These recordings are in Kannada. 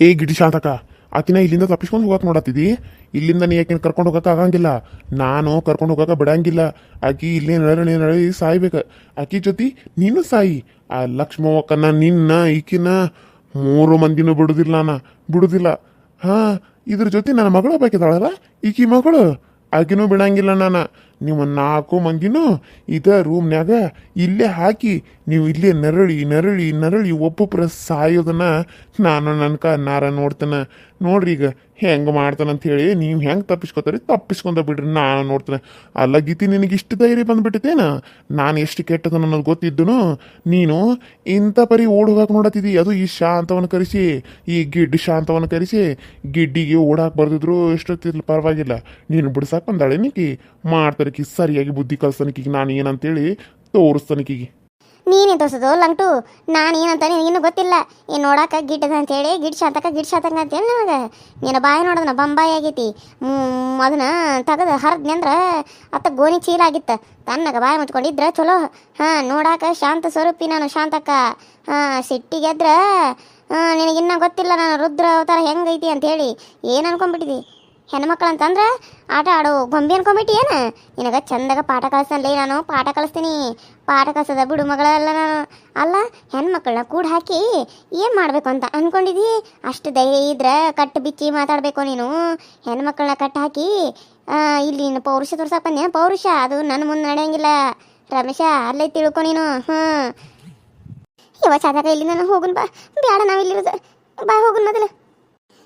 ಏ ಗಿಡಿ ಶಾಂತಕ, ಆಕಿನ ಇಲ್ಲಿಂದ ತಪ್ಪಿಸ್ಕೊಂಡು ಹೋಗಕ್ಕೆ ನೋಡತ್ತಿದಿ? ಇಲ್ಲಿಂದ ನೀ ಯಾಕೆ ಕರ್ಕೊಂಡು ಹೋಗಕ್ಕೆ ಆಗಂಗಿಲ್ಲ. ನಾನು ಕರ್ಕೊಂಡು ಹೋಗಕ್ಕೆ ಬಿಡಂಗಿಲ್ಲ. ಆಕಿ ಇಲ್ಲಿ ನರಳಿ ನರಳಿ ಸಾಯ್ಬೇಕು. ಆಕಿ ಜೊತೆ ನೀನು ಸಾಯಿ. ಆ ಲಕ್ಷ್ಮವ್ವಕ್ಕನ ನಿನ್ನ, ಈಕಿನ ಮೂರು ಮಂದಿನೂ ಬಿಡುದಿಲ್ಲ ನಾನು. ಬಿಡುದಿಲ್ಲ. ಹಾ, ಇದ್ರ ಜೊತೆ ನನ್ನ ಮಗಳು ಬೇಕಿದ್ದಾಳಲ್ಲ ಈಕಿ ಮಗಳು? ಆಕಿನೂ ಬಿಡಂಗಿಲ್ಲ ನಾನು. ನೀವು ನಾಲ್ಕು ಮಂದಿನೂ ಇದ ರೂಮ್ನ್ಯಾಗ ಇಲ್ಲೇ ಹಾಕಿ ನೀವು ಇಲ್ಲೇ ನರಳಿ ನರಳಿ ನರಳಿ ಒಬ್ಬೊಬ್ಬರ ಸಾಯೋದನ್ನ ನಾನು ನನ್ಕ ನಾರ ನೋಡ್ತೇನೆ. ನೋಡ್ರಿ ಈಗ ಹೆಂಗೆ ಮಾಡ್ತಾನಂತ ಹೇಳಿ ನೀವು ಹೆಂಗೆ ತಪ್ಪಿಸ್ಕೊತಾರಿ ತಪ್ಪಿಸ್ಕೊಂತ ಬಿಡ್ರಿ, ನಾನು ನೋಡ್ತೇನೆ. ಅಲ್ಲ ಗೀತಿ, ನಿನಗೆ ಇಷ್ಟು ಧೈರ್ಯ ಬಂದ್ಬಿಟ್ಟಿತೇನ? ನಾನು ಎಷ್ಟು ಕೆಟ್ಟದ ಅನ್ನೋದು ಗೊತ್ತಿದ್ದನು? ನೀನು ಇಂಥ ಪರಿ ಓಡ್ ಹೋಗಕ್ಕೆ ನೋಡತ್ತಿದ್ದಿ ಅದು ಈ ಶಾಂತವನ್ನು ಕರೆಸಿ, ಈ ಗಿಡ್ಡಿ ಶಾಂತವನ್ನು ಕರೆಸಿ, ಗಿಡ್ಡಿಗೆ ಓಡಾಕ್ ಬರ್ದಿದ್ರು ಎಷ್ಟೊತ್ತಿರ್ಲಿ ಪರವಾಗಿಲ್ಲ. ನೀನು ಬಿಡ್ಸಕ್ಕೆ ಬಂದಾಳೆ ನಿಕ್ಕಿ. ಮಾಡ್ತಾರಕಿ ಸರಿಯಾಗಿ ಬುದ್ಧಿ ಕಲ್ಸನಕಿಗೆ ನಾನು ಏನಂತೇಳಿ ತೋರಿಸ್ತಾನಕಿಗೆ ನೀನೇ ತೋರ್ಸೋದು ಲಂಗ್ಟು ನಾನು ಏನಂತ ನಿನಗಿನ್ನೂ ಗೊತ್ತಿಲ್ಲ. ಏನು ನೋಡಾಕ ಗಿಡ್ಡದ ಅಂತೇಳಿ ಗಿಡ್ ಶಾತಕ ಗಿಡ್ ಶಾತಕ ಅಂತೇಳಿ ನನಗೆ. ನಿನ್ನ ಬಾಯಿ ನೋಡೋದನ್ನ ಬಂಬಾಯಿ ಆಗೈತಿ. ಅದನ್ನು ತೆಗೆದು ಹರಿದ್ನಿ ಅಂದ್ರೆ ಅತ್ತ ಗೋಣಿ ಚೀಲ ಆಗಿತ್ತು ತನ್ನಗ ಬಾಯಿ ಮುಚ್ಕೊಂಡಿದ್ರೆ ಚಲೋ. ಹಾಂ, ನೋಡಾಕ ಶಾಂತ ಸ್ವರೂಪಿ ನಾನು, ಶಾಂತಕ್ಕ. ಹಾಂ ಸಿಟ್ಟಿಗೆದ್ರೆ ನಿನಗಿನ್ನ ಗೊತ್ತಿಲ್ಲ ನಾನು ರುದ್ರ ಅವತಾರ ಹೆಂಗೈತಿ ಅಂತೇಳಿ. ಏನು ಅನ್ಕೊಂಡ್ಬಿಟ್ಟಿದಿ? ಹೆಣ್ಮಕ್ಳು ಅಂತಂದ್ರೆ ಆಟ ಆಡೋ ಗೊಂಬೆ ಅನ್ಕೊಂಬಿಟ್ಟು ಏನು? ನಿನಗೆ ಚಂದಾಗ ಪಾಠ ಕಲಿಸ್ತಾನಲೇ ನಾನು, ಪಾಠ ಕಲಿಸ್ತೀನಿ ಪಾಠ ಕಸದ ಬಿಡು ಮಗಳೆಲ್ಲ ನಾನು. ಅಲ್ಲ, ಹೆಣ್ಮಕ್ಳನ್ನ ಕೂಡ ಹಾಕಿ ಏನು ಮಾಡಬೇಕು ಅಂತ ಅನ್ಕೊಂಡಿದ್ದಿ ಅಷ್ಟು ಧೈರ್ಯ ಇದ್ರೆ ಕಟ್ಟು ಬಿಚ್ಚಿ ಮಾತಾಡಬೇಕು ನೀನು. ಹೆಣ್ಮಕ್ಳನ್ನ ಕಟ್ಟು ಹಾಕಿ ಇಲ್ಲಿ ನೀನು ಪೌರುಷ ತೋರ್ಸಕ್ಕೆ ಬಂದೇನ ಪೌರುಷ, ಅದು ನನ್ನ ಮುಂದೆ ನಡೆಯಂಗಿಲ್ಲ. ರಮೇಶ, ಅಲ್ಲೇ ತಿಳ್ಕೊ ನೀನು. ಹ್ಞೂ ಯಾವ ಚಾದಾಗ ಇಲ್ಲಿ ನಾನು ಹೋಗುನ್ ಬಾ. ಬೇಡ ನಾವು ಇಲ್ಲಿರೋದು ಬಾ, ಹೋಗುನ್ ಮೊದಲು.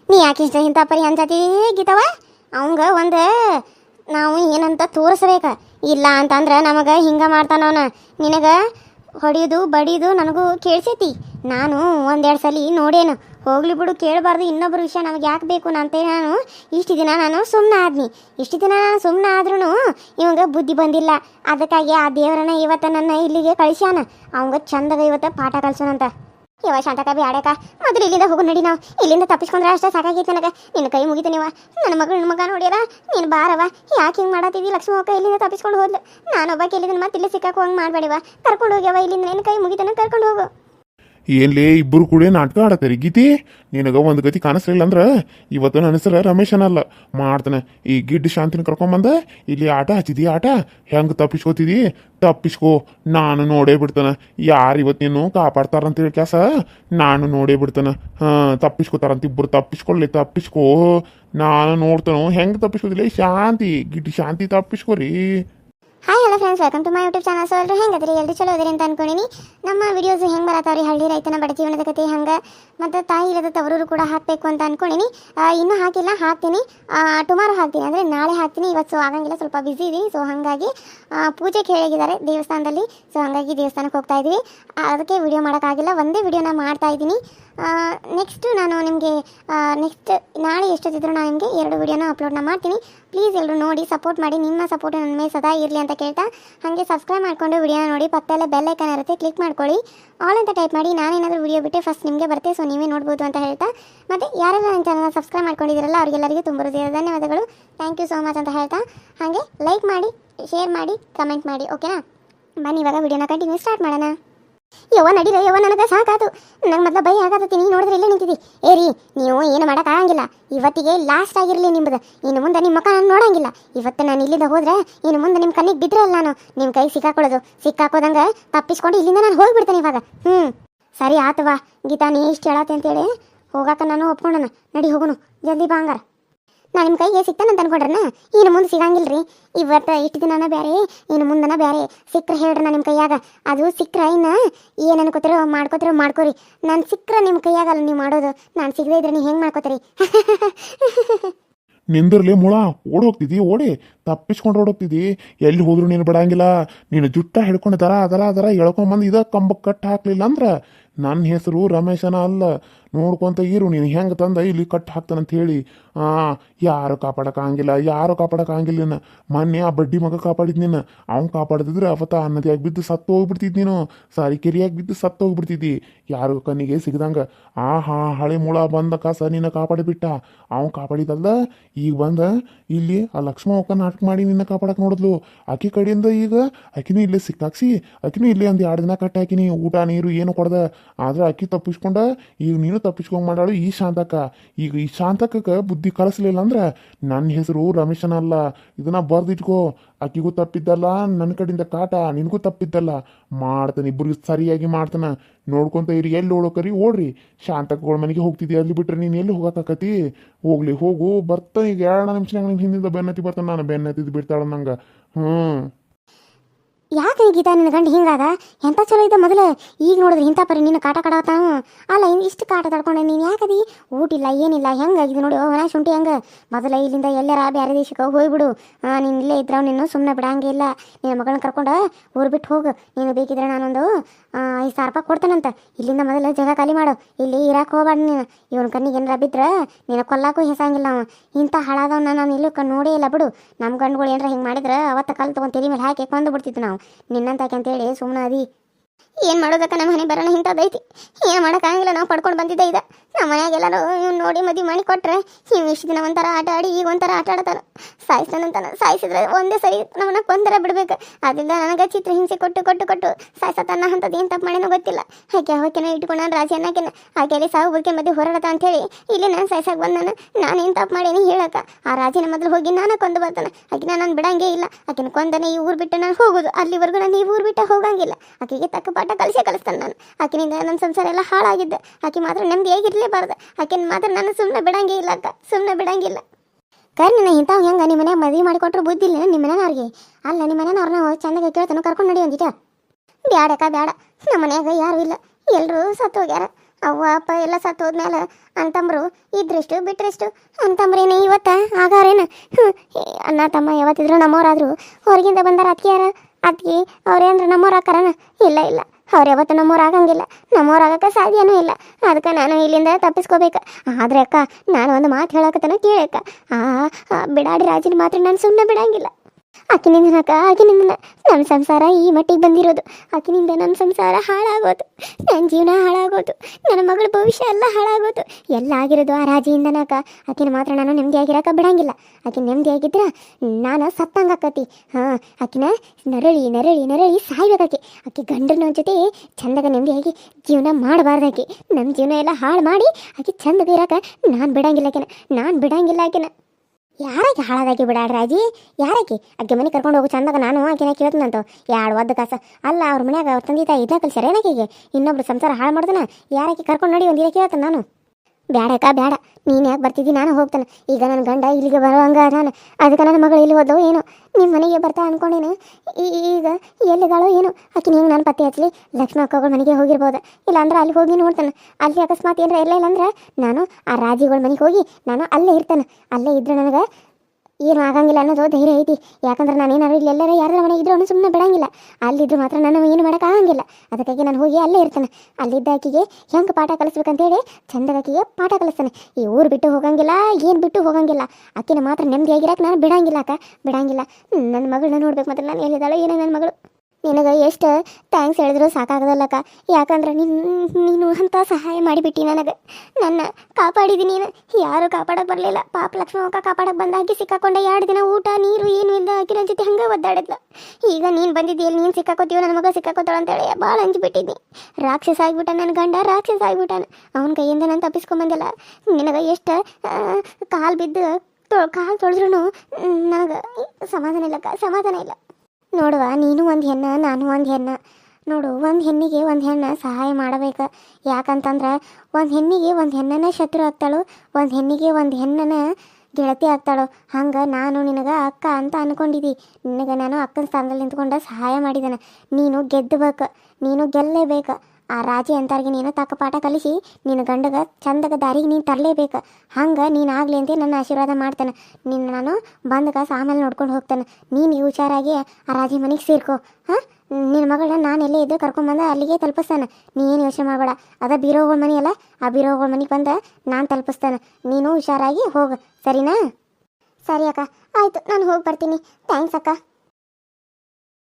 ನೀ ಯಾಕೆ ಇಷ್ಟ ಇಂಥ ಪರಿ ಅನ್ಸತಿ ಗೀತವ? ಅವಂಗ ಒಂದು ನಾವು ಏನಂತ ತೋರಿಸ್ಬೇಕು. ಇಲ್ಲ ಅಂತಂದ್ರೆ ನಮಗೆ ಹಿಂಗೆ ಮಾಡ್ತಾನವನ ನಿನಗೆ ಹೊಡಿಯೋದು, ಬಡಿಯೋದು ನನಗೂ ಕೇಳಿಸೈತಿ. ನಾನು ಒಂದೆರಡು ಸಲ ನೋಡೇನು. ಹೋಗ್ಲಿ ಬಿಡು, ಕೇಳಬಾರ್ದು. ಇನ್ನೊಬ್ಬರ ವಿಷಯ ನಮಗೆ ಯಾಕೆ ಬೇಕು ಅಂತೇಳಿ ನಾನು. ಇಷ್ಟು ದಿನ ನಾನು ಸುಮ್ಮನೆ ಆದ್ನಿ. ಇಷ್ಟು ದಿನ ನಾನು ಸುಮ್ಮನೆ ಆದ್ರೂ ಇವಂಗ ಬುದ್ಧಿ ಬಂದಿಲ್ಲ. ಅದಕ್ಕಾಗಿ ಆ ದೇವರನ್ನ ಇವತ್ತು ನನ್ನ ಇಲ್ಲಿಗೆ ಕಳಿಸ್ಯಾನ. ಅವಂಗ ಚಂದಾಗ ಇವತ್ತು ಪಾಠ ಕಳ್ಸೋಣಂತ. ಯವ ಶಾಂತಕ ಬ್ಯಾಡಕ ಮೊದಲು ಇಲ್ಲಿಂದ ಹೋಗು ನಡಿ ನಾವು. ಇಲ್ಲಿಂದ ತಪ್ಪಿಸ್ಕೊಂಡ್ರೆ ಅಷ್ಟೇ ಸಾಕಾಗೈತೆ ನನಗೆ. ನಿನ್ನ ಕೈ ಮುಗಿತು ನನ್ನ ಮಗಳು ನನ್ನ ಮಗ ನೋಡ್ಯಾರ ನೀನು ಬಾರವ ಯಾಕೆ ಹಿಂಗೆ ಲಕ್ಷ್ಮಿ ಹೋಗ ಇಲ್ಲಿಂದ ತಪ್ಪಿಸ್ಕೊಂಡು ಹೋದ್ಲು? ನಾನೊಬ್ಬ ಇಲ್ಲಿಂದ ಮತ್ತೆ ಇಲ್ಲಿ ಸಿಕ್ಕಾಕ ಹಂಗೆ ಮಾಡಬೇಡಿವ ಕರ್ಕೊಂಡು ಹೋಗ್ಯವ ಇಲ್ಲಿಂದ ನಿನ್ನ ಕೈ ಮುಗಿತನ ಕರ್ಕೊಂಡು ಹೋಗು. ಏನ್ಲೇ ಇಬ್ಬರು ಕೂಡ ನಾಟಕ ಆಡತ್ತಾರೆ. ಗೀತಿ, ನಿನಗ ಒಂದು ಗತಿ ಕಾಣಿಸ್ಲಿಲ್ಲ ಅಂದ್ರ ಇವತ್ತು ನನ್ನ ಹೆಸರು ರಮೇಶ್ ಅನ್ನಲ್ಲ. ಮಾಡ್ತಾನೆ. ಈ ಗಿಡ್ಡ ಶಾಂತಿನ ಕರ್ಕೊಂಬಂದ, ಇಲ್ಲಿ ಆಟ ಹಚ್ಚಿದಿ, ಆಟ? ಹೆಂಗ್ ತಪ್ಪಿಸ್ಕೋತಿದಿ? ತಪ್ಪಿಸ್ಕೋ. ನಾನು ನೋಡೇ ಬಿಡ್ತಾನ. ಯಾರು ಇವತ್ತು ನೀನು ಕಾಪಾಡ್ತಾರಂತೇಳಿ ಕ್ಯಾಸ ನಾನು ನೋಡೇ ಬಿಡ್ತಾನ. ಹಾ, ತಪ್ಪಿಸ್ಕೋತಾರಂತ ಇಬ್ಬರು ತಪ್ಪಿಸ್ಕೊಳ್ಳಿ, ತಪ್ಪಿಸ್ಕೋ. ನಾನು ನೋಡ್ತಾನೋ. ಹೆಂಗ್ ತಪ್ಪಿಸ್ಕೋದಿಲ್ಲ ಶಾಂತಿ. ಗಿಡ್ಡಿ Shanti ತಪ್ಪಿಸ್ಕೋರಿ. Hi hello friends welcome to my YouTube channel so ಎಲ್ಲರೂ ಹೆಂಗದ್ರಿ? ಎಲ್ಲರೂ ಚಲೋ ಅದ್ರಿ ಅಂತ ಅನ್ಕೊಂಡಿನಿ. ನಮ್ಮ ವಿಡಿಯೋಸ್ ಹೆಂಗೆ ಬರತ್ತಾವ್ರಿ ಹಳ್ಳಿ ರೈತನ ಬಡ ಜೀವನದ ಕತೆ ಹಂಗೆ. ಮತ್ತು ತಾಯಿ ಇಲ್ಲದ ತವರೂರು ಕೂಡ ಹಾಕಬೇಕು ಅಂತ ಅನ್ಕೊಂಡಿನಿ. ಇನ್ನೂ ಹಾಕಿಲ್ಲ, ಹಾಕ್ತೀನಿ. ಟುಮಾರೋ ಹಾಕ್ತೀನಿ. ಅಂದರೆ ನಾಳೆ ಹಾಕ್ತೀನಿ. ಇವತ್ತು ಆಗಂಗಿಲ್ಲ. ಸ್ವಲ್ಪ ಬ್ಯುಸಿ ಇದ್ದೀನಿ ಸೊ ಹಾಗಾಗಿ ಪೂಜೆ ಕೇಳಿದ್ದಾರೆ ದೇವಸ್ಥಾನದಲ್ಲಿ. ಸೊ ಹಾಗಾಗಿ ದೇವಸ್ಥಾನಕ್ಕೆ ಹೋಗ್ತಾ ಇದ್ದೀವಿ ಅದಕ್ಕೆ ವಿಡಿಯೋ ಮಾಡೋಕ್ಕಾಗಿಲ್ಲ. ಒಂದೇ ವಿಡಿಯೋನ ಮಾಡ್ತಾ ಇದ್ದೀನಿ ನೆಕ್ಸ್ಟ್ ನಾನು ನಿಮಗೆ ನೆಕ್ಸ್ಟ್ ನಾಳೆ ಎಷ್ಟೊತ್ತಿದ್ರು ನಾನು ನಿಮಗೆ ಎರಡು ವಿಡಿಯೋನ ಅಪ್ಲೋಡ್ನ ಮಾಡ್ತೀನಿ. ಪ್ಲೀಸ್ ಎಲ್ಲರೂ ನೋಡಿ ಸಪೋರ್ಟ್ ಮಾಡಿ, ನಿಮ್ಮ ಸಪೋರ್ಟ್ ನನ್ನ ಮೇಲೆ ಸದಾ ಇರಲಿ ಅಂತ ಕೇಳ್ತಾ, ಹಾಗೆ ಸಬ್ಸ್ಕ್ರೈಬ್ ಮಾಡಿಕೊಂಡು ವಿಡಿಯೋನ ನೋಡಿ, ಪಕ್ಕದಲ್ಲೇ ಬೆಲ್ ಐಕನ್ ಇರುತ್ತೆ ಕ್ಲಿಕ್ ಮಾಡ್ಕೊಳ್ಳಿ. ಆಲ್ ಅಂತ ಟೈಪ್ ಮಾಡಿ ನಾನೇನಾದರೂ ವಿಡಿಯೋ ಬಿಟ್ಟೆ ಫಸ್ಟ್ ನಿಮಗೆ ಬರುತ್ತೆ ಸೊ ನೀವೇ ನೋಡ್ಬೋದು ಅಂತ ಹೇಳ್ತಾ. ಮತ್ತು ಯಾರೆಲ್ಲ ನನ್ನ ಚಾನಲ್ನ ಸಬ್ಸ್ಕ್ರೈಬ್ ಮಾಡ್ಕೊಂಡಿದ್ದೀರಲ್ಲ, ಅವರಿಗೆಲ್ಲರಿಗೂ ತುಂಬ ಹೃದಯ ಧನ್ಯವಾದಗಳು. ಥ್ಯಾಂಕ್ ಯು ಸೋ ಮಚ್ ಅಂತ ಹೇಳ್ತಾ. ಹಾಗೆ ಲೈಕ್ ಮಾಡಿ ಶೇರ್ ಮಾಡಿ ಕಮೆಂಟ್ ಮಾಡಿ ಓಕೆನಾ ಬನ್ನಿ, ಇವಾಗ ವಿಡಿಯೋನ ಕಂಟಿನ್ಯೂ ಸ್ಟಾರ್ಟ್ ಮಾಡೋಣ. ಯವ್ವ ನಡೀರ, ಯವ್ವ ನನಗೆ ಸಾಕಾತು. ನಂಗೆ ಮೊದಲ ಭಯ ಆಗತ್ತೆ, ನೀ ನೋಡಿದ್ರೆ ಇಲ್ಲೇ ನಿಂತಿದ್ದಿ ಏರಿ, ನೀವು ಏನು ಮಾಡೋಕ್ಕಾಗಂಗಿಲ್ಲ ಇವತ್ತಿಗೆ ಲಾಸ್ಟ್ ಆಗಿರಲಿ ನಿಮ್ಮದು ಇನ್ನು ಮುಂದೆ ನಿಮ್ಮ ಮುಖ ನಾನು ನೋಡಂಗಿಲ್ಲ. ಇವತ್ತು ನಾನು ಇಲ್ಲಿಂದ ಹೋದ್ರೆ, ಇನ್ನು ಮುಂದೆ ನಿಮ್ಮ ಕಣ್ಣಿಗೆ ಬಿದ್ರಲ್ಲ ನಾನು. ನಿಮ್ಮ ಕೈ ಸಿಕ್ಕಾಕೊಳ್ಳೋದು. ಸಿಕ್ಕಾಕೋದಂಗೆ ತಪ್ಪಿಸ್ಕೊಂಡು ಇಲ್ಲಿಂದ ನಾನು ಹೋಗ್ಬಿಡ್ತೇನೆ ಇವಾಗ. ಹ್ಞೂ ಸರಿ ಆತವಾ ಗೀತಾ, ನೀ ಇಷ್ಟು ಹೇಳತ್ತೆ ಅಂತೇಳಿ ಹೋಗಾಕ ನಾನು ಒಪ್ಕೊಂಡನ. ನಡಿ ಹೋಗುನು. ಜಲ್ದಿ ಬಾ ಹಂಗಾರ. ನಾನು ನಿಮ್ಮ ಕೈಗೆ ಸಿಗ್ತಾನಂತ ಅನ್ಕೊಂಡ್ರನ? ಇನ್ನು ಮುಂದೆ ಸಿಗಂಗಿಲ್ರಿ. ಇವತ್ತು ಇಷ್ಟು ದಿನನ ಬೇರೆ ಇನ್ನು ಮುಂದನ ಬೇರೆ ಸಿಕ್ಕರೆ ಹೇಳ್ರಿ ನಾನು ನಿಮ್ಮ ಕೈಯಾಗ. ಅದು ಸಿಕ್ಕರೆ ಇನ್ನು ಏನು ಅನ್ಕೋತಿರೋ ಮಾಡ್ಕೋತಿರೋ ಮಾಡ್ಕೋರಿ. ನಾನು ಸಿಕ್ಕರೆ ನಿಮ್ಮ ಕೈಯಾಗಲ್ಲ ನೀವು ಮಾಡೋದು. ನಾನು ಸಿಗದೇ ಇದ್ರೆ ನೀವು ಹೆಂಗೆ ಮಾಡ್ಕೋತೀರಿ? ನಿಂದಿರ್ಲಿ ಮುಳ. ಓಡ್ ಹೋಗ್ತಿದ್ದಿ ಓಡಿ. ತಪ್ಪಿಸ್ಕೊಂಡು ಓಡೋಗ್ತಿದ್ದಿ ಎಲ್ಲಿ ಹೋದ್ರು ನೀನು ಬಿಡಂಗಿಲ್ಲ. ನೀನು ಜುಟ್ಟ ಹಿಡ್ಕೊಂಡು ದರ ಅದರ ಅದರ ಎಳ್ಕೊಂಬಂದು ಇದ ಕಂಬಕ್ಕೆ ಕಟ್ ಹಾಕ್ಲಿಲ್ಲ ಅಂದ್ರ ನನ್ನ ಹೆಸರು ರಮೇಶನ ಅಲ್ಲ. ನೋಡ್ಕೊಂತ ಇರು, ನೀನು ಹೆಂಗೆ ತಂದ, ಇಲ್ಲಿ ಕಟ್ ಹಾಕ್ತಾನಂತ ಹೇಳಿ. ಆ, ಯಾರು ಕಾಪಾಡಕ್ಕಾಗಿಲ್ಲ ಯಾರು ಕಾಪಾಡಕ್ಕಾಗಿಲ್ಲ ನಿನ್ನ. ಮೊನ್ನೆ ಆ ಬಡ್ಡಿ ಮಗ ಕಾಪಾಡಿದ್ ನಿನ್ನ. ಅವ್ನು ಕಾಪಾಡಿದ್ರೆ ಅವತ್ತ ಅನ್ನದಿಯಾಗಿ ಬಿದ್ದು ಸತ್ತು ಹೋಗ್ಬಿಡ್ತಿದ್ ನೀನು. ಸಾರಿ, ಕೆರಿಯಾಗಿ ಬಿದ್ದು ಸತ್ತು ಹೋಗ್ಬಿಡ್ತಿದ್ದಿ. ಯಾರು ಕಣ್ಣಿಗೆ ಸಿಗದಂಗ. ಆ ಹಾ ಹಳೆ ಮುಳ ಬಂದ ಕಾಸ ನಿನ್ನ ಕಾಪಾಡಿಬಿಟ್ಟ. ಅವ್ನು ಕಾಪಾಡಿದಲ್ದ ಈಗ ಬಂದ? ಇಲ್ಲಿ ಆ ಲಕ್ಷ್ಮವ್ವಕ್ಕ ನಾಟಕ ಮಾಡಿ ನಿನ್ನ ಕಾಪಾಡಕ್ಕೆ ನೋಡಿದ್ಲು. ಆಕೆ ಕಡೆಯಿಂದ ಈಗ ಆಕಿನೂ ಇಲ್ಲೇ ಸಿಕ್ಕಾಕ್ಸಿ, ಆಕಿನೂ ಇಲ್ಲೇ ಒಂದು ಎರಡು ದಿನ ಕಟ್ಟಾಕಿನಿ ಊಟ, ನೀರು ಏನು ಕೊಡ್ದ? ಆದ್ರೆ ಅಕ್ಕಿ ತಪ್ಪಿಸ್ಕೊಂಡ, ಈಗ ನೀನು ತಪ್ಪಿಸ್ಕೊಂಡ್ ಮಾಡಾಳು ಈ ಶಾಂತಕ. ಈಗ ಈ ಶಾಂತಕಕ್ಕೆ ಬುದ್ಧಿ ಕಳಿಸ್ಲಿಲ್ಲ ಅಂದ್ರೆ ನನ್ನ ಹೆಸರು ರಮೇಶನ ಅಲ್ಲ ಇದನ್ನ ಬರ್ದಿಟ್ಕೋ. ಆಕಿಗೂ ತಪ್ಪಿದ್ದಲ್ಲ ನನ್ನ ಕಡೆಯಿಂದ ಕಾಟ, ನಿನಗೂ ತಪ್ಪಿದ್ದಲ್ಲ. ಮಾಡ್ತಾನೆ ಇಬ್ಬರಿಗೂ ಸರಿಯಾಗಿ ಮಾಡ್ತಾನ. ನೋಡ್ಕೊಂತ ಇರಿ, ಎಲ್ಲಿ ಓಡೋಕರಿ ಓಡ್ರಿ. ಶಾಂತಕಗಳ ಮನೆಗೆ ಹೋಗ್ತಿದ್ದೆ ಅಲ್ಲಿ ಬಿಟ್ರೆ ನೀನು ಎಲ್ಲಿ ಹೋಗಕ್ಕಾಕತಿ ಹೋಗ್ಲಿ, ಹೋಗು, ಬರ್ತಾನೆ. ಈಗ ಎರಡು ನಿಮಿಷ ನಿನ್ನ ಹಿಂದಿಂದ ಬೆನ್ನತ್ತಿ ಬರ್ತಾನೆ. ನಾನು ಬೆನ್ನತ್ತಿದ್ದು ಬಿಡ್ತಾಳ ನಂಗೆ. ಹ್ಞೂ ಯಾಕೆ ಗೀತಾ ನಿನ್ನ ಗಂಡ ಹಿಂಗಾದ ಎಂತ ಚಲೋ ಇದ್ದ ಮೊದಲೇ? ಈಗ ನೋಡಿದ್ರೆ ಇಂಥ ಪರಿ ನಿನ್ನ ಕಾಟ ಕಾಡತಾವ ಅಲ್ಲ, ಇನ್ ಇಷ್ಟು ಕಾಟ ತಡ್ಕೊಂಡೆ ನೀನು ಯಾಕದಿ ಊಟಿಲ್ಲ ಏನಿಲ್ಲ ಹೆಂಗಾಗಿದೆ ನೋಡಿ? ಅವನ ಶುಂಠಿ ಹೆಂಗ? ಮೊದಲ ಇಲ್ಲಿಂದ ಎಲ್ಲರ ಬೇರೆ ದೇಶಕ್ಕೆ ಹೋಗ್ಬಿಡು. ನೀನು ಇಲ್ಲೇ ಇದ್ರ ನಿನ್ನ ಸುಮ್ಮನೆ ಬಿಡಂಗೆ ಇಲ್ಲ. ನಿನ್ನ ಮಗಳನ್ನ ಕರ್ಕೊಂಡು ಊರು ಬಿಟ್ಟು ಹೋಗು. ನೀನು ಬೇಕಿದ್ರೆ ನಾನೊಂದು ಐದು ಸಾವಿರ ರೂಪಾಯಿ ಕೊಡ್ತೇನಂತ. ಇಲ್ಲಿಂದ ಮೊದಲು ಜಾಗ ಖಾಲಿ ಮಾಡು. ಇಲ್ಲಿ ಇರಕ್ಕೆ ಹೋಗ್ಬೇಡ ನೀನು. ಇವನ ಕಣ್ಣಿಗೆ ಏನಾರ ಬಿದ್ರೆ ನೀನು ಕೊಲ್ಲಾಕು ಹೆಸಂಗಿಲ್ಲ ಅವ. ಇಂಥ ಹಾಳಾದವನ್ನ ನಾನು ಇಲ್ಲೂ ಕ ನೋಡೇ ಇಲ್ಲ ಬಿಡು. ನಮ್ಮ ಗಂಡುಗಳು ಏನಾರ ಹಿಂಗೆ ಮಾಡಿದ್ರೆ ಅವತ್ತ ಕಲ್ ತೊಗೊಂಡು ತೆರಿ ಮೇಲೆ ಹಾಕಿ ಕೊಂದು ಬಿಡ್ತಿತ್ತು ನಾವು. ನಿನ್ನಂತಾಕೆ ಅಂತೇಳಿ ಸುಮ್ಮನೆ ಅದಿ. ಏನು ಮಾಡೋದಕ್ಕ ನಮ್ಮ ಮನೆ ಬರೋಣ ಇಂಥದ್ದೈತಿ ಏನು ಮಾಡೋಕ್ಕಾಗಿಲ್ಲ ನಾವು ಪಡ್ಕೊಂಡು ಬಂದಿದ್ದೆ ಇದೆ. ನಮ್ಮ ಮನ್ಯಾಗೆಲ್ಲರೂ ಇವ್ನು ನೋಡಿ ಮದುವೆ ಮಾಡಿ ಕೊಟ್ರೆ ಇವ್ ಇಷ್ಟು ದಿನ ಒಂಥರ ಆಟ ಆಡಿ ಈಗ ಒಂಥರ ಆಟ ಆಡ್ತಾನೆ. ಸಾಯಿಸ್ತಾನಂತಾನೆ. ಸಾಯಿಸಿದ್ರೆ ಒಂದೇ ಸರಿ ನಮ್ಮನ್ನ ಕೊಂದರ ಬಿಡ್ಬೇಕು. ಅದರಿಂದ ನನಗೆ ಚಿತ್ರ ಹಿಂಸೆ ಕೊಟ್ಟು ಕೊಟ್ಟು ಕೊಟ್ಟು ಸಾಯಿಸತನ್ನ ಅಂಥದ್ದು ಏನು ತಪ್ಪು ಮಾಡೇನೋ ಗೊತ್ತಿಲ್ಲ. ಆಕೆ ಅವಕ್ಕೆನ ಇಟ್ಕೊಂಡು ರಾಜಿ ಅನ್ನಕಿನ ಆಕೆಯಲ್ಲಿ ಸಾವು ಬದುಕೆ ಮಧ್ಯೆ ಹೊರಡತ ಅಂತೇಳಿ ಇಲ್ಲಿ ನಾನು ಸಾಯ್ಸಕ್ಕೆ ಬಂದ ನಾನು ಏನು ತಪ್ಪು ಮಾಡೇನಿ ಹೇಳಕ್ಕ. ಆ ರಾಜಿನ ಮೊದಲು ಹೋಗಿ ನಾನು ಕೊಂದು ಬರ್ತಾನೆ. ಆಕೆ ನಾನು ಬಿಡಂಗೇ ಇಲ್ಲ. ಆಕೆನ ಕೊಂದನೆ ಈ ಊರು ಬಿಟ್ಟು ನಾನು ಹೋಗೋದು. ಅಲ್ಲಿವರೆಗೂ ನಾನು ಈ ಊರು ಬಿಟ್ಟು ಹೋಗಂಗಿಲ್ಲ. ಆಕೆಗೆ ತಕ್ಕ ಪಾಠ ಕಲಿಸೇ ಕಲಿಸ್ತಾನೆ ನಾನು. ಆಕಿನಿಂದ ನನ್ನ ಸಂಸಾರ ಎಲ್ಲ ಹಾಳಾಗಿದ್ದೆ. ಆಕೆ ಮಾತ್ರ ನೆಮ್ಮದಿಯಾಗಿರ್ಲೇಬಾರ್ದು ಆಕಿನ ಮಾತ್ರ ನಾನು ಸುಮ್ಮನೆ ಬಿಡಂಗೇ ಇಲ್ಲ ಅಕ್ಕ. ಸುಮ್ಮನೆ ಬಿಡಂಗಿಲ್ಲ ಕರ್ ನಿನ್ನ ಇಂಥವ್ ಹೆಂಗ ನಿಮ್ಮ ಮನ್ಯಾಗ ಮದುವೆ ಮಾಡಿಕೊಟ್ರು ಬುದ್ಧಿ ಇಲ್ಲ ನಿಮ್ಮ ಮನೆಯವ್ರಿಗೆ. ಅಲ್ಲ ನಿಮ್ಮ ಮನೆಯವ್ರನ್ನ ಚೆನ್ನಾಗಿ ಕೇಳ್ತಾನೆ ಕರ್ಕೊಂಡು ನಡಿ ಒಂದಿಟ. ಬ್ಯಾಡಕ್ಕ ಬ್ಯಾಡ. ನಮ್ಮ ಮನ್ಯಾಗ ಯಾರು ಇಲ್ಲ. ಎಲ್ಲರೂ ಸತ್ತು ಹೋಗ್ಯಾರ. ಅವ್ವ, ಅಪ್ಪ ಎಲ್ಲ ಸತ್ತು ಹೋದ್ಮೇಲೆ ಅಂತಂಬ್ರು ಇದ್ರಿಷ್ಟು, ಬಿಟ್ರಿಷ್ಟು. ಅಂತಂಬ್ರೇನೆ ಇವತ್ತ? ಆಗಾರೇನ? ಅಣ್ಣ ತಮ್ಮ ಯಾವತ್ತಿದ್ರು ನಮ್ಮವರಾದ್ರು ಹೊರಗಿಂದ ಬಂದಾರ ಅತ್ತಿಯಾರ. ಅತ್ತಿಗೆ ಅವ್ರೇನ್ರ ನಮ್ಮವ್ರು ಆಕಾರನ ಇಲ್ಲ ಇಲ್ಲ. ಅವ್ರು ಯಾವತ್ತು ನಮ್ಮೂರಾಗಂಗಿಲ್ಲ ಆಗಕ್ಕೆ ಸಾಧ್ಯನೂ ಇಲ್ಲ. ಅದಕ್ಕೆ ನಾನು ಇಲ್ಲಿಂದ ತಪ್ಪಿಸ್ಕೋಬೇಕು. ಆದ್ರೆ ಅಕ್ಕ, ನಾನು ಒಂದು ಮಾತು ಹೇಳಕತ್ತನ ಕೇಳಕ್ಕ. ಆ ಬಿಡಾಡಿ ರಾಜಿನ ಮಾತ್ರ ನಾನು ಸುಮ್ಮನೆ ಬಿಡಂಗಿಲ್ಲ. ಆಕಿನಿಂದ ನಾಕ ಆಕಿನಿಂದ ನಮ್ಮ ಸಂಸಾರ ಈ ಮಟ್ಟಿಗೆ ಬಂದಿರೋದು. ಆಕಿನಿಂದ ನನ್ನ ಸಂಸಾರ ಹಾಳಾಗೋದು. ನನ್ನ ಜೀವನ ಹಾಳಾಗೋದು. ನನ್ನ ಮಗಳ ಭವಿಷ್ಯ ಎಲ್ಲ ಹಾಳಾಗೋದು. ಎಲ್ಲ ಆಗಿರೋದು ಆ ರಾಜಿಯಿಂದನಕ ಆಕಿನ ಮಾತ್ರ ನಾನು ನೆಮ್ಮದಿಯಾಗಿರಕ ಬಿಡಂಗಿಲ್ಲ. ನೆಮ್ಮದಿ ನೆಮ್ಮದಿಯಾಗಿದ್ರ ನಾನು ಸತ್ತಂಗ ಆಕತಿ. ಹಾಂ, ಆಕಿನ ನರಳಿ ನರಳಿ ನರಳಿ ಸಾಯ್ಬೇಕಾಕಿ ಆಕಿ. ಗಂಡನ ಜೊತೆ ಚಂದಾಗ ನೆಮ್ಮದಿಯಾಗಿ ಜೀವನ ಮಾಡಬಾರ್ದಾಕಿ ನಮ್ಮ ಜೀವನ ಎಲ್ಲ ಹಾಳು ಮಾಡಿ ಆಕಿ ಚಂದದ ಇರಾಕ ನಾನು ಬಿಡಂಗಿಲ್ಲ ಆಕಿನ. ನಾನು ಬಿಡಂಗಿಲ್ಲ ಆಕಿನ. ಯಾರಾಕಿ ಹಾಳಾದಾಕಿ ಬಿಡಾಳ ರಾಜಿ ಯಾರಾಕಿ? ಅಕ್ಕಿ ಮನೆ ಕರ್ಕೊಂಡು ಹೋಗು ಚಂದಾಗ ನಾನು ಆಕಿನ ಕೇಳ್ತನಂತ. ಎರಡು ಒದ್ದ ಕಾಸ. ಅಲ್ಲ, ಅವ್ರ ಮನ್ಯಾಗ ಅವ್ರ ತಂದೆ ತಾಯಿ ಇದ್ದ ಕಲ್ಸ್ಯಾರ ಏನಾಕಿಗೆ ಇನ್ನೊಬ್ರು ಸಂಸಾರ ಹಾಳು ಮಾಡ್ದನ? ಯಾರಾಕಿ ಕರ್ಕೊಂಡು ನಡಿ ಒಂದಿನ ಕೇಳ್ತಾನೆ ನಾನು? ಬ್ಯಾಡಕ್ಕ ಬ್ಯಾಡ. ನೀನು ಯಾಕೆ ಬರ್ತಿದ್ದಿ? ನಾನು ಹೋಗ್ತಾನೆ. ಈಗ ನನ್ನ ಗಂಡ ಇಲ್ಲಿಗೆ ಬರುವಂಗ ನಾನು ಅದಕ್ಕೆ ನನ್ನ ಮಗಳು ಇಲ್ಲಿ ಹೋದವು ಏನು. ನಿಮ್ಮ ಮನೆಗೆ ಬರ್ತಾ ಅನ್ಕೊಂಡೇನು. ಈಗ ಎಲ್ಲಿದಾಳೋ ಏನು. ಆಕಿನ ಹೆಂಗೆ ನಾನು ಪತ್ತೆ ಹಚ್ಚಲಿ? ಲಕ್ಷ್ಮಿ ಅಕ್ಕಗಳ ಮನೆಗೆ ಹೋಗಿರ್ಬೋದು. ಇಲ್ಲ ಅಂದ್ರೆ ಅಲ್ಲಿ ಹೋಗಿ ನೋಡ್ತಾನೆ. ಅಲ್ಲಿ ಅಕಸ್ಮಾತ್ ಏನರ ಇಲ್ಲ ಅಂದ್ರೆ ನಾನು ಆ ರಾಜಿಗಳ ಮನೆಗೆ ಹೋಗಿ ನಾನು ಅಲ್ಲೇ ಇರ್ತಾನೆ. ಅಲ್ಲೇ ಇದ್ರೆ ನನಗೆ ಏನು ಆಗಂಗಿಲ್ಲ ಅನ್ನೋದು ಧೈರ್ಯ ಐತಿ. ಯಾಕಂದ್ರೆ ನಾನು ಏನಾರು ಇಲ್ಲಿ ಎಲ್ಲರೂ ಯಾರ ಮನೆ ಇದ್ರು ಅವನು ಸುಮ್ಮನೆ ಬಿಡಂಗಿಲ್ಲ. ಅಲ್ಲಿದ್ರು ಮಾತ್ರ ನಾನು ಏನು ಮಾಡಕ್ಕೆ ಆಗಂಗಿಲ್ಲ. ಅದಕ್ಕಾಗಿ ನಾನು ಹೋಗಿ ಅಲ್ಲೇ ಇರ್ತಾನೆ. ಅಲ್ಲಿದ್ದ ಆಕಿಗೆ ಹೆಂಗೆ ಪಾಠ ಕಲಿಸ್ಬೇಕಂತೇಳಿ ಚಂದಾಗ ಆಕಿಗೆ ಪಾಠ ಕಲಿಸ್ತಾನೆ. ಈ ಊರು ಬಿಟ್ಟು ಹೋಗಂಗಿಲ್ಲ, ಏನು ಬಿಟ್ಟು ಹೋಗಂಗಿಲ್ಲ. ಆಕಿನ ಮಾತ್ರ ನೆಮ್ಮದಿಯಾಗಿರಕ್ಕೆ ನಾನು ಬಿಡಂಗಿಲ್ಲ ಅಕ್ಕ. ಬಿಡಂಗಿಲ್ಲ. ನನ್ನ ಮಗಳನ್ನ ನೋಡ್ಬೇಕು ಮಾತ್ರ. ನಾನು ಎಲ್ಲಿದ್ದಾಳೆ ಏನೋ ನನ್ನ ಮಗಳು. ನಿನಗೆ ಎಷ್ಟು ಥ್ಯಾಂಕ್ಸ್ ಹೇಳಿದ್ರು ಸಾಕಾಗದಲ್ಲಕ್ಕ? ಯಾಕಂದ್ರೆ ನೀನು ನೀನು ಅಂತ ಸಹಾಯ ಮಾಡಿಬಿಟ್ಟಿ ನನಗೆ. ನನ್ನ ಕಾಪಾಡಿದಿ ನೀನು. ಯಾರು ಕಾಪಾಡಕ್ಕೆ ಬರಲಿಲ್ಲ. ಪಾಪ ಲಕ್ಷ್ಮಕ್ಕ ಕಾಪಾಡಕ್ಕೆ ಬಂದಾಗಿ ಸಿಕ್ಕಾಕೊಂಡೆ ಎರಡು ದಿನ ಊಟ, ನೀರು, ಏನು ಇಲ್ಲ ಆಕಿ ನನ್ನ ಜೊತೆ ಹಂಗೆ ಒದ್ದಾಡಿದ್ಲ. ಈಗ ನೀನು ಬಂದಿದ್ದೀಯಲ್ಲಿ ನೀನು ಸಿಕ್ಕಾಕೋತೀವ ನನ್ನ ಮಗ ಸಿಕ್ಕಾಕೋತಾಳ ಅಂತೇಳಿ ಭಾಳ ಅಂಜಿಬಿಟ್ಟಿದ್ದೀನಿ ರಾಕ್ಷಸ ಆಗಿಬಿಟ್ಟ ನನ್ನ ಗಂಡ, ರಾಕ್ಷಸ ಆಗಿಬಿಟ್ಟಾನ. ಅವನ ಕೈಯಿಂದ ನಾನು ತಪ್ಪಿಸ್ಕೊಂಬಂದಿಲ್ಲ. ನಿನಗೆ ಎಷ್ಟು ಕಾಲು ಬಿದ್ದು ಕಾಲು ತೊಳೆದ್ರೂ ನನಗೆ ಸಮಾಧಾನ ಇಲ್ಲಕ್ಕ, ಸಮಾಧಾನ ಇಲ್ಲ. ನೋಡುವ, ನೀನು ಒಂದು ಹೆಣ್ಣ, ನಾನು ಒಂದು ಹೆಣ್ಣ. ನೋಡು, ಒಂದು ಹೆಣ್ಣಿಗೆ ಒಂದು ಹೆಣ್ಣು ಸಹಾಯ ಮಾಡಬೇಕು. ಯಾಕಂತಂದ್ರೆ, ಒಂದು ಹೆಣ್ಣಿಗೆ ಒಂದು ಹೆಣ್ಣನ ಶತ್ರು ಆಗ್ತಾಳು, ಒಂದು ಹೆಣ್ಣಿಗೆ ಒಂದು ಹೆಣ್ಣನ ಗೆಳತಿ ಆಗ್ತಾಳು. ಹಂಗೆ ನಾನು ನಿನಗೆ ಅಕ್ಕ ಅಂತ ಅನ್ಕೊಂಡಿದ್ದಿ ನಿನಗೆ ನಾನು ಅಕ್ಕನ ಸ್ಥಾನದಲ್ಲಿ ನಿಂತ್ಕೊಂಡು ಸಹಾಯ ಮಾಡಿದ್ದೇನೆ ನೀನು ಗೆದ್ದಬೇಕು, ನೀನು ಗೆಲ್ಲೇಬೇಕು. ಆ ರಾಜಿ ಅಂತಾರಿಗೆ ನೀನು ತಕ್ಕ ಪಾಠ ಕಲಿಸಿ, ನಿನ್ನ ಗಂಡಗ ಚಂದಗ ದಾರಿಗೆ ನೀನು ತರಲೇಬೇಕು. ಹಂಗೆ ನೀನು ಆಗಲಿ ಅಂತ ನನ್ನ ಆಶೀರ್ವಾದ ಮಾಡ್ತಾನೆ. ನಿನ್ನ ನಾನು ಬಂದಗ ಆಮೇಲೆ ನೋಡ್ಕೊಂಡು ಹೋಗ್ತಾನೆ. ನೀನು ಹುಷಾರಾಗಿ ಆ ರಾಜಿ ಮನೆಗೆ ಸೇರ್ಕೋ. ಹಾಂ? ನಿನ್ನ ಮಗಳನ್ನ ನಾನು ಎಲ್ಲೇ ಇದ್ದು ಕರ್ಕೊಂಬಂದು ಅಲ್ಲಿಗೆ ತಲುಪಿಸ್ತಾನೆ. ನೀ ಏನು ಯೋಚನೆ ಮಾಡಬೇಡ. ಅದ ಬೀರೋಗಳ ಮನೆ ಅಲ್ಲ? ಆ ಬೀರೋಗಳ ಮನೆಗೆ ಬಂದ ನಾನು ತಲುಪಿಸ್ತಾನೆ. ನೀನು ಹುಷಾರಾಗಿ ಹೋಗು. ಸರಿನಾ? ಸರಿ ಅಕ್ಕ. ಆಯಿತು, ನಾನು ಹೋಗಿ ಬರ್ತೀನಿ. ಥ್ಯಾಂಕ್ಸ್ ಅಕ್ಕ.